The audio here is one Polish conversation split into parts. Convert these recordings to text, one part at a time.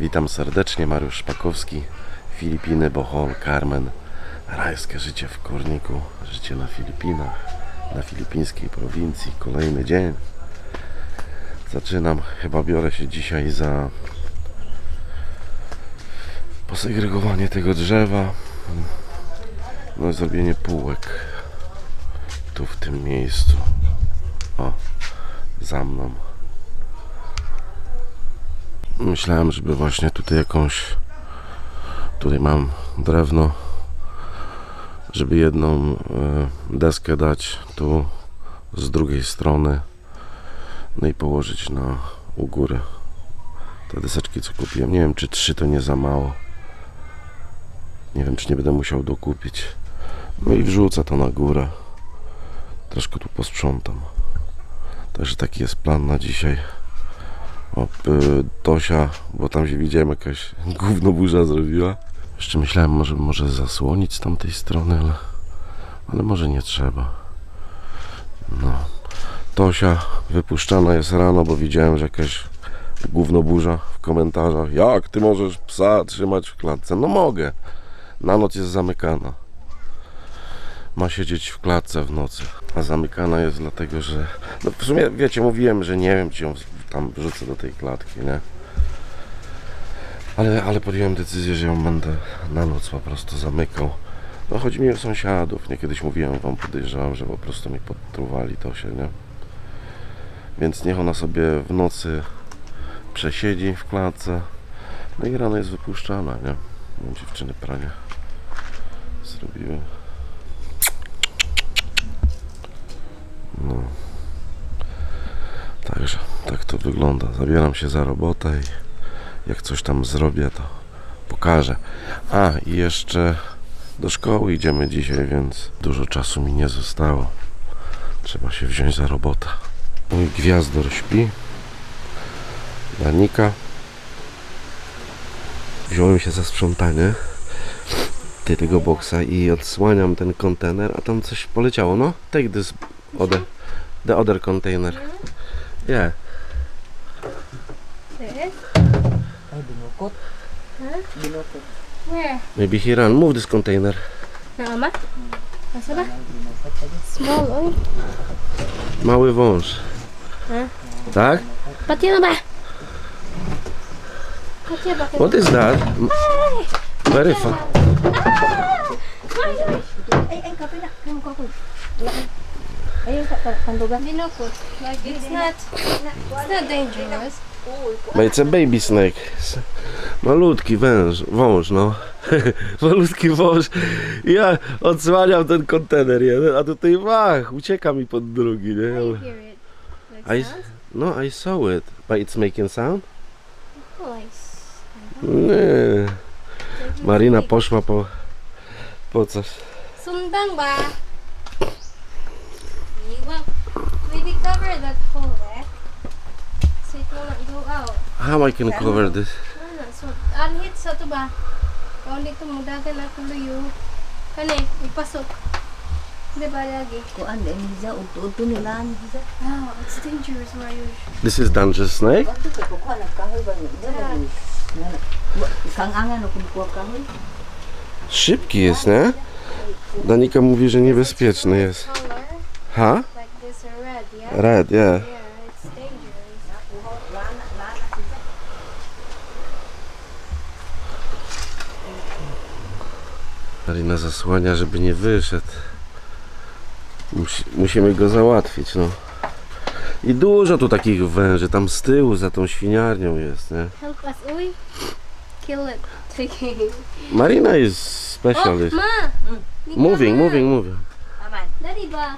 Witam serdecznie, Mariusz Szpakowski, Filipiny, Bohol, Carmen. Rajskie życie w Korniku, życie na Filipinach, na filipińskiej prowincji. Kolejny dzień. Zaczynam, chyba biorę się dzisiaj za posegregowanie tego drzewa. No i zrobienie półek tu w tym miejscu. O, za mną. Myślałem, żeby właśnie tutaj jakąś. Tutaj mam drewno, żeby jedną e, deskę dać tu z drugiej strony. No i położyć na u góry te deseczki, co kupiłem. Nie wiem, czy trzy to nie za mało. Nie wiem, czy nie będę musiał dokupić. No i wrzucę to na górę. Troszkę tu posprzątam. Także taki jest plan na dzisiaj. O, y, Tosia, bo tam się widziałem jakaś gówno burza zrobiła. Jeszcze myślałem, może, może zasłonić z tamtej strony, ale, ale może nie trzeba. No. Tosia wypuszczana jest rano, bo widziałem, że jakaś gówno burza w komentarzach. Jak ty możesz psa trzymać w klatce? No mogę. Na noc jest zamykana. Ma siedzieć w klatce w nocy. A zamykana jest dlatego, że. No w sumie wiecie, mówiłem, że nie wiem, czy ją tam wrzucę do tej klatki, nie? Ale, ale podjąłem decyzję, że ją będę na noc po prostu zamykał. No chodzi mi o sąsiadów, nie? Kiedyś mówiłem wam, podejrzewam, że po prostu mi podtruwali to się, nie? Więc niech ona sobie w nocy przesiedzi w klatce. No i rano jest wypuszczana, nie? No, dziewczyny pranie zrobiły. No. Także tak to wygląda. Zabieram się za robotę i jak coś tam zrobię, to pokażę. A i jeszcze do szkoły idziemy dzisiaj, więc dużo czasu mi nie zostało. Trzeba się wziąć za robotę. Mój gwiazdor śpi. Danika. Wziąłem się za sprzątanie tego boksa i odsłaniam ten kontener, a tam coś poleciało. No, take this other, the other container. Yeah. There is? Ay, binukot. Huh? Binukot. Where? Maybe he ran. Move this container. Naama? Nasa ba? Binukot. Small, oy. Mały wąż. Hmm? Tak? Pati na ba? What is that? Very fun. Ay, ay, kape na. Kamu ko ako. Ay, ka- ka- kandugan. Like, it's not, it's not dangerous. But it's a baby snake. Malutki węż, wąż, no. Malutki wąż. Ja odsłaniam ten kontener jeden, a tutaj wach, ucieka mi pod drugi, nie? I, no, I saw it. But it's making sound? Nie. Marina poszła po, po coś. Sundang ba? Maybe cover that hole eh? So it not go. How I can cover this? Ano, so, anhit sa to ba? Kung dito mo dagan ako luyo. Kani, ipasok. Di ba lagi? Kuan, ay, Liza, udto-udto nila. Liza. Wow, it's dangerous, Mariusz. This is dangerous snake? Ka kahoy ba? Kukuha kahoy. Szybki jest, nie? Danika mówi, że niebezpieczny jest. Ha? like this or red, yeah? Red, yeah. Yeah, it's dangerous. Lana, lana, Liza. Marina zasłania, żeby nie wyszedł. Musi, musimy go załatwić, no. I dużo tu takich węży, tam z tyłu za tą świniarnią jest, nie? Help us, uy. Kill it. Marina Oh, specialist. ma! Moving, moving, moving. Aman. Ba?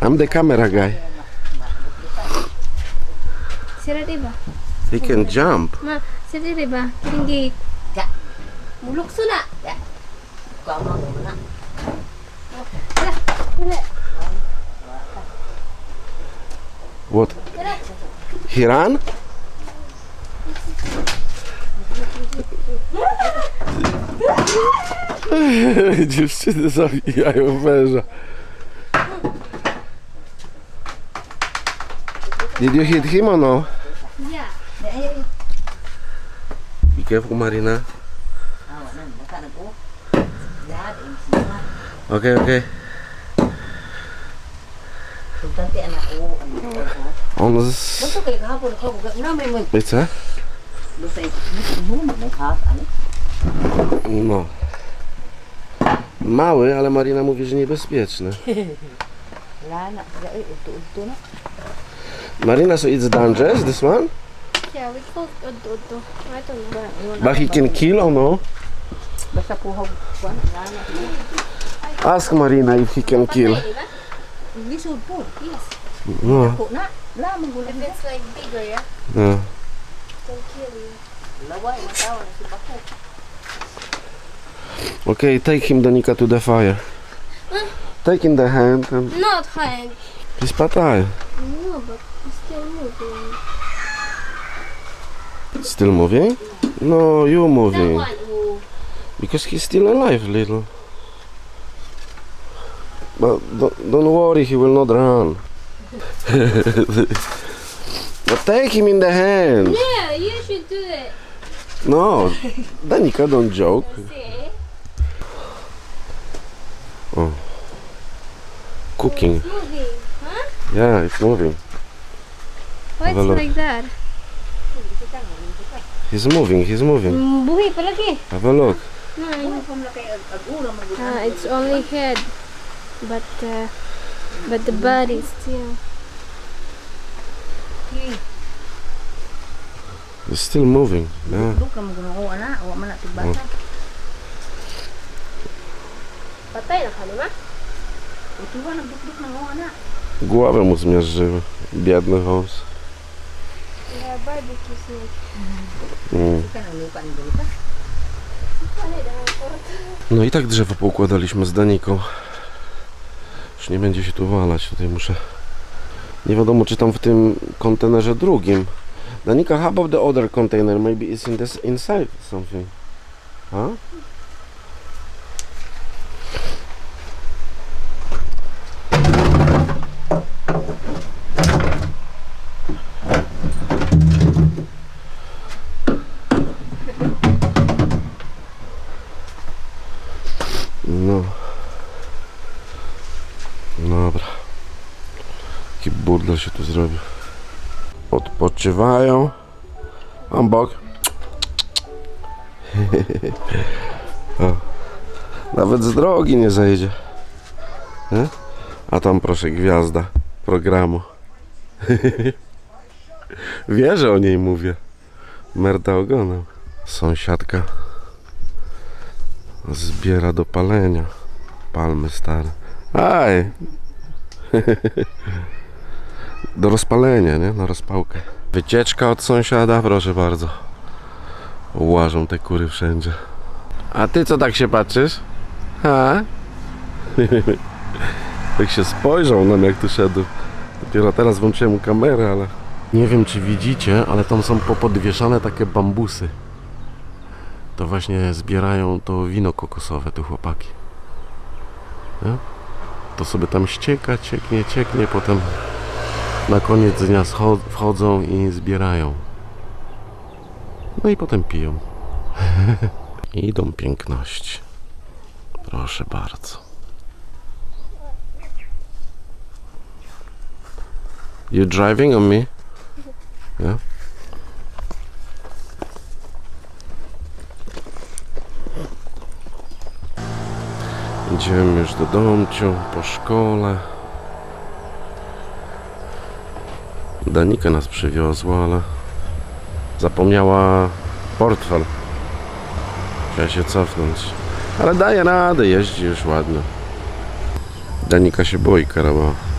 I'm the camera guy. Sira? He can jump. Ma, sira di ba? Tinggi. Ja. Mulukso na. Kuha mo mo na. Tara, tara, What? He ran? Dziewczyny zabijają węża. Did you hit him or no? Yeah. Be careful, Marina. Okay, okay. On this. Wait? No. Mały, ale Marina mówi, że niebezpieczny. Wala na, ay, uto-uto na. Marina, so it's dangerous, this one? Yeah, we call it Odo. I don't know. But he can kill or no? Basta puhaw, kuan, wala na. Ask Marina if he can kill. Patay, di ba? Yes. No. Po na, wala mong gulat If it's like bigger, yeah, no. can kill you. Laway, matawa na si Bako. Okay, take him, Danica, to the fire. Take in the hand and Not hand. He's patay. No, but it's still moving. Still moving? No, you That moving. one. Oh. Because he's still alive, little. But don't, don't worry, he will not run. but take him in the hand. Yeah, you should do it. No, Danica, don't joke. See? Cooking. It's moving. Huh? Yeah, it's moving. Why Have a it's look. like that? He's moving, he's moving. Mm, buhay palagi. Have a look. No, I know. Kung na kay ag-ura mo Ah, it's only head, but uh, but the body still. He's still moving. Yeah. Duk ka mo gunoo ana, wa man natin bata. Patay na kami, ma? Utuwa Głowę mu zmierzyły. Biedny. Yeah, barbecue snake. Mm. No i tak drzewo poukładaliśmy z Daniką. Już nie będzie się tu walać. Tutaj muszę... Nie wiadomo, czy tam w tym kontenerze drugim. Danika, how about the other container? Maybe it's in this inside something. Huh? No. Dobra. Burdel się tu zrobił. Odpoczywają. Mam bok. Nawet z drogi nie zejdzie. Nie? A tam proszę gwiazda programu. Wie, że o niej mówię. Merda ogonem. Sąsiadka zbiera do palenia. Palmy stare. Aj! Do rozpalenia, nie? Na rozpałkę. Wycieczka od sąsiada, proszę bardzo. Łażą te kury wszędzie. A ty co tak się patrzysz? Ha? tak się spojrzał nam jak tu szedł. Dopiero teraz włączyłem kamerę, ale... Nie wiem czy widzicie, ale tam są popodwieszane takie bambusy. To właśnie zbierają to wino kokosowe, tu chłopaki. Nie? To sobie tam ścieka, cieknie, cieknie, potem na koniec dnia wchodzą i zbierają. No i potem piją. Idą piękności. Proszę bardzo. You driving on me? Yeah. Idziemy już do domciu, po szkole. Danika nas przywiozła, ale zapomniała portfel. Trzeba się cofnąć. Ale daje radę, jeździ już ładnie. Danika się boi karawa.